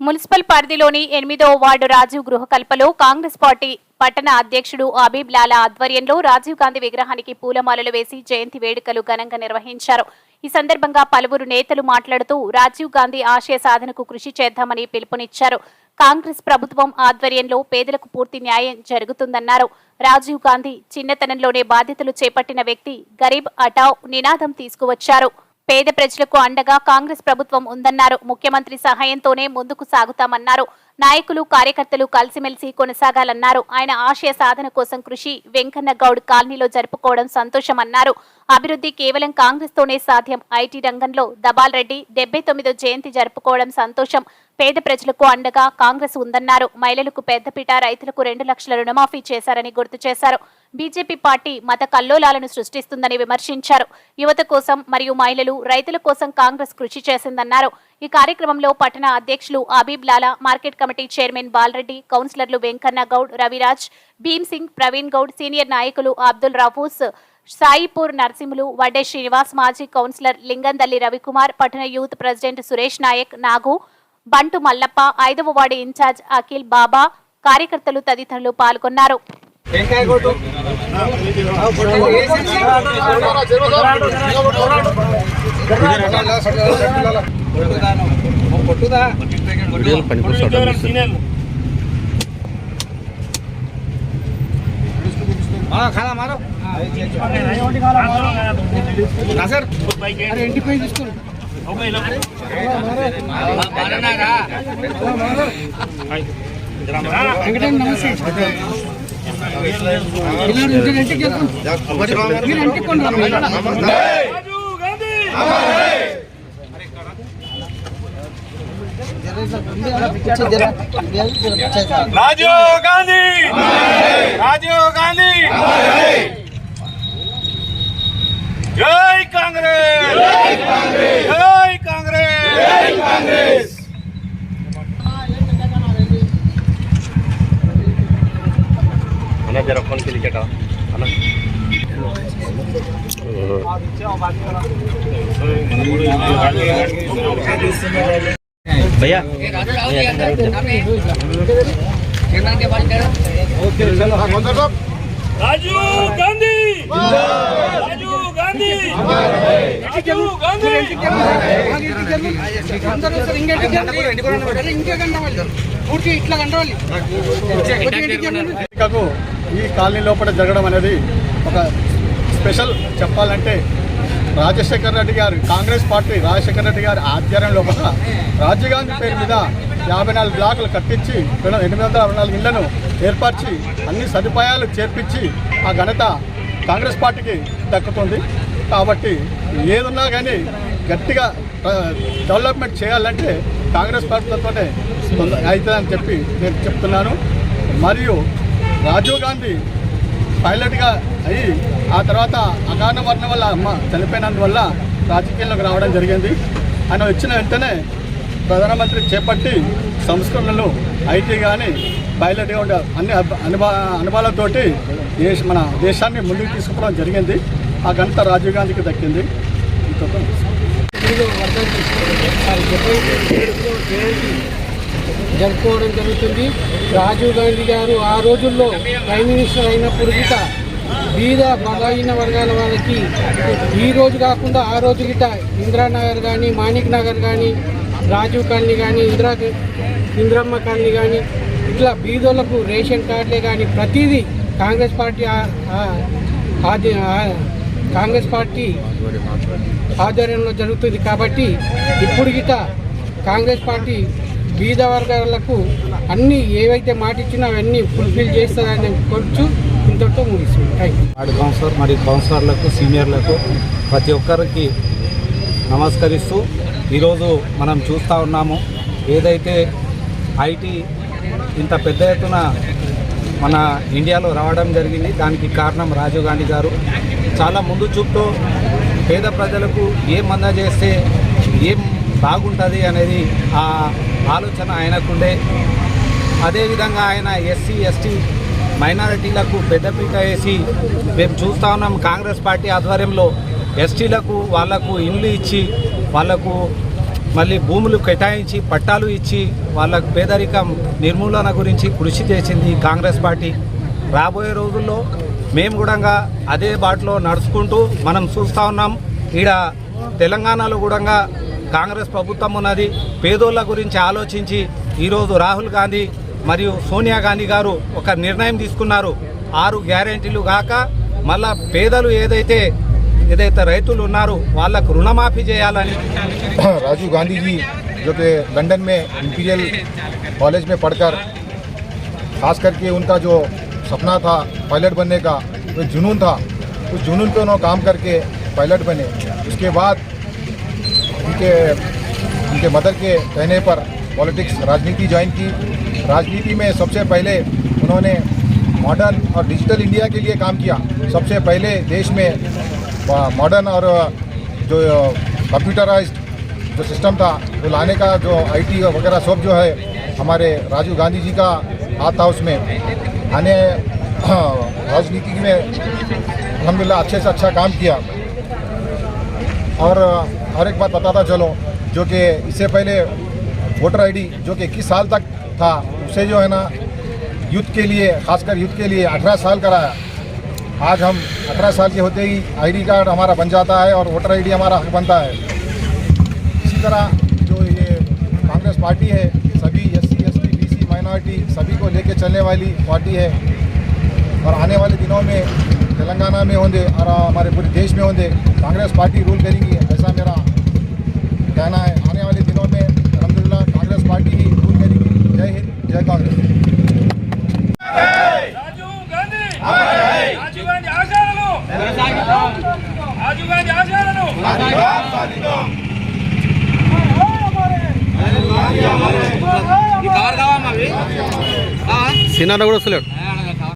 Municipal పరిధిలోని ఎనిమిదో ward Rajiv గృహకల్పలో కాంగ్రెస్ పార్టీ పట్టణ అధ్యక్షుడు అబీబ్ లాలా ఆధ్వర్యంలో రాజీవ్ గాంధీ విగ్రహానికి పూలమాలలు వేసి జయంతి వేడుకలు ఘనంగా నిర్వహించారు. ఈ సందర్భంగా పలువురు నేతలు మాట్లాడుతూ రాజీవ్ గాంధీ ఆశయ సాధనకు కృషి చేద్దామని పిలుపునిచ్చారు. కాంగ్రెస్ ప్రభుత్వం ఆధ్వర్యంలో పేదలకు పూర్తి న్యాయం జరుగుతుందన్నారు. రాజీవ్ గాంధీ చిన్నతనంలోనే బాధ్యతలు చేపట్టిన వ్యక్తి గరీబ్ అటావ్ నినాదం తీసుకువచ్చారు. పేద ప్రజలకు అండగా కాంగ్రెస్ ప్రభుత్వం ఉందన్నారు. ముఖ్యమంత్రి సహాయంతోనే ముందుకు సాగుతామన్నారు. నాయకులు కార్యకర్తలు కలిసిమెలిసి కొనసాగాలన్నారు. ఆయన ఆశయ సాధన కోసం కృషి వెంకన్న గౌడ్ కాలనీలో జరుపుకోవడం సంతోషమన్నారు. అభివృద్ధి కేవలం కాంగ్రెస్ తోనే సాధ్యం. ఐటీ రంగంలో దబాల్ రెడ్డి డెబ్బై తొమ్మిదో జయంతి జరుపుకోవడం సంతోషం. పేద ప్రజలకు అండగా కాంగ్రెస్ ఉందన్నారు. మహిళలకు పెద్దపీట రైతులకు రెండు లక్షల రుణమాఫీ చేశారని గుర్తు చేశారు. బీజేపీ పార్టీ మత కల్లోలాలను సృష్టిస్తుందని విమర్శించారు. యువత కోసం మరియు మహిళలు రైతుల కోసం కాంగ్రెస్ కృషి చేసిందన్నారు. ఈ కార్యక్రమంలో పట్టణ అధ్యక్షులు Abib Lala market committee chairman Balareddy కౌన్సిలర్లు వెంకన్న గౌడ్ రవిరాజ్ భీమ్ సింగ్ ప్రవీణ్ గౌడ్ సీనియర్ నాయకులు అబ్దుల్ రఫూస్ సాయిపూర్ నరసింహులు వడ్డే శ్రీనివాస్ మాజీ కౌన్సిలర్ లింగందల్లి రవికుమార్ పట్టణ యూత్ ప్రెసిడెంట్ సురేష్ నాయక్ నాగు బంటు మల్లప్ప ఐదవ వార్డు ఇన్ఛార్జ్ అఖిల్ బాబా కార్యకర్తలు తదితరులు పాల్గొన్నారు. వెంకాయ కొట్టు ఇంటి పోయి రాజీవ్ గాంధీ రాజీవ్ గాంధీ జై కాంగ్రెస్ జై కాంగ్రెస్ అన్న జర ఫోన్కి లిఖేట అన్న భయ్యా రాజీవ్ గాంధీ రాజీవ్ గాంధీ రాజీవ్ గాంధీ! పూర్తి ఇట్లా వెళ్ళండి. ఎన్నికకు ఈ కాలనీ లోపల జరగడం అనేది ఒక స్పెషల్ చెప్పాలంటే రాజశేఖర్ రెడ్డి గారు కాంగ్రెస్ పార్టీ రాజశేఖర్ రెడ్డి గారి ఆధ్వర్యం లోపల రాజీవ్ గాంధీ పేరు మీద యాభై నాలుగు బ్లాకులు కట్టించి ఎనిమిది వందల అరవై నాలుగు ఇళ్ళను ఏర్పరిచి అన్ని సదుపాయాలు చేర్పించి ఆ ఘనత కాంగ్రెస్ పార్టీకి దక్కుతుంది. కాబట్టి ఏదున్నా కానీ గట్టిగా డెవలప్మెంట్ చేయాలంటే కాంగ్రెస్ పార్టీలతోనే అవుతుందని చెప్పి నేను చెప్తున్నాను. మరియు రాజీవ్ గాంధీ పైలట్గా అయ్యి ఆ తర్వాత అకారణ వర్ణం వల్ల అమ్మ చనిపోయినందువల్ల రాజకీయాల్లోకి రావడం జరిగింది. ఆయన వచ్చిన వెంటనే ప్రధానమంత్రి చేపట్టి సంస్కరణలు ఐటీ కానీ పైలట్ ఉండే అన్ని అనుభవ అనుభవాలతోటి దేశ మన దేశాన్ని ముందుకు తీసుకుపోవడం జరిగింది. ఆ ఘనత రాజీవ్ గాంధీకి దక్కింది. జరుపుకోవడం జరుగుతుంది. రాజీవ్ గాంధీ గారు ఆ రోజుల్లో ప్రైమ్ మినిస్టర్ అయినప్పుడు గిట బీద బలహీన వర్గాల వాళ్ళకి ఈ రోజు కాకుండా ఆ రోజు గిట ఇందిరానగర్ కానీ మాణిక్ నగర్ కానీ రాజీవ్ కాలనీ కానీ ఇందిరా ఇందిరమ్మ కాలనీ కానీ ఇట్లా బీదోళ్ళకు రేషన్ కార్డులే కానీ ప్రతిదీ కాంగ్రెస్ పార్టీ కాంగ్రెస్ పార్టీ ఆధ్వర్యంలో జరుగుతుంది. కాబట్టి ఇప్పుడు గిట కాంగ్రెస్ పార్టీ బీద వర్గాలకు అన్ని ఏవైతే మాట ఇచ్చినా అవన్నీ ఫుల్ఫిల్ చేస్తారని కొంచెం ఇంతటితో ముగిస్తుంది థ్యాంక్ యూ వార్డు కౌన్సిలర్ మరియు కౌన్సిలర్లకు సీనియర్లకు ప్రతి ఒక్కరికి నమస్కరిస్తూ ఈరోజు మనం చూస్తూ ఉన్నాము. ఏదైతే ఐటీ ఇంత పెద్ద ఎత్తున మన ఇండియాలో రావడం జరిగింది దానికి కారణం రాజీవ్ గాంధీ గారు. చాలా ముందు చూపుతో పేద ప్రజలకు ఏం మంద చేస్తే ఏం బాగుంటుంది అనేది ఆ ఆలోచన ఆయనకుండే. అదేవిధంగా ఆయన ఎస్సీ ఎస్టీ మైనారిటీలకు పెద్దపీట వేసి మేము చూస్తూ ఉన్నాం కాంగ్రెస్ పార్టీ ఆధ్వర్యంలో. ఎస్టీలకు వాళ్ళకు ఇండ్లు ఇచ్చి వాళ్ళకు మళ్ళీ భూములు కేటాయించి పట్టాలు ఇచ్చి వాళ్ళకు పేదరికం నిర్మూలన గురించి కృషి చేసింది కాంగ్రెస్ పార్టీ. రాబోయే రోజుల్లో మేము కూడా అదే బాటలో నడుచుకుంటూ మనం చూస్తూ ఉన్నాం. ఈడ తెలంగాణలో కూడా కాంగ్రెస్ ప్రభుత్వం ఉన్నది. పేదోళ్ళ గురించి ఆలోచించి ఈరోజు రాహుల్ గాంధీ మరియు సోనియా గాంధీ గారు ఒక నిర్ణయం తీసుకున్నారు. ఆరు గ్యారెంటీలు కాక మళ్ళా పేదలు ఏదైతే ఏదైతే రైతులు ఉన్నారో వాళ్ళకు రుణమాఫీ చేయాలని राजीव गांधी जी जो कि लंदन में इंपीरियल कॉलेज में पढ़कर खास करके उनका जो सपना था पायलट बनने का वो जुनून था उस जुनून पे उन्होंने काम करके पायलट बने उसके बाद उनके उनके मदर के कहने पर पॉलिटिक्स राजनीति ज्वाइन की राजनीति में सबसे पहले उन्होंने मॉडर्न और डिजिटल इंडिया के लिए काम किया सबसे पहले देश में मॉडर्न और जो कंप्यूटराइज जो सिस्टम था, वो लाने का जो आईटी वगैरह सब जो है, हमारे राजीव गांधी जी का हाथ था उसमें। आने राजनीति में अलहमदिल्ला अच्छे से अच्छा काम किया। और हर एक बात बताता चलो, जो कि इससे पहले वोटर आईडी जो कि इक्कीस साल तक था, उसे जो है ना यूथ के लिए, खासकर यूथ के लिए 18 साल कराया। आज हम 18 साल के होते ही आईडी कार्ड हमारा बन जाता है और वोटर आईडी हमारा हक बनता है। इसी तरह जो ये कांग्रेस पार्टी है, सभी S C S T B C minority सभी को लेके चलने वाली पार्टी है। और आने वाले दिनों में तेलंगाना में होंगे और हमारे पूरे देश में होंगे, कांग्रेस पार्टी रूल करेगी, ऐसा मेरा कहना है। आने वाले दिनों में अलहमदिल्ला कांग्रेस पार्टी ही रूल करेगी। जय हिंद, जय कांग्रेस। చిన్న కూడా వస్తలేడు.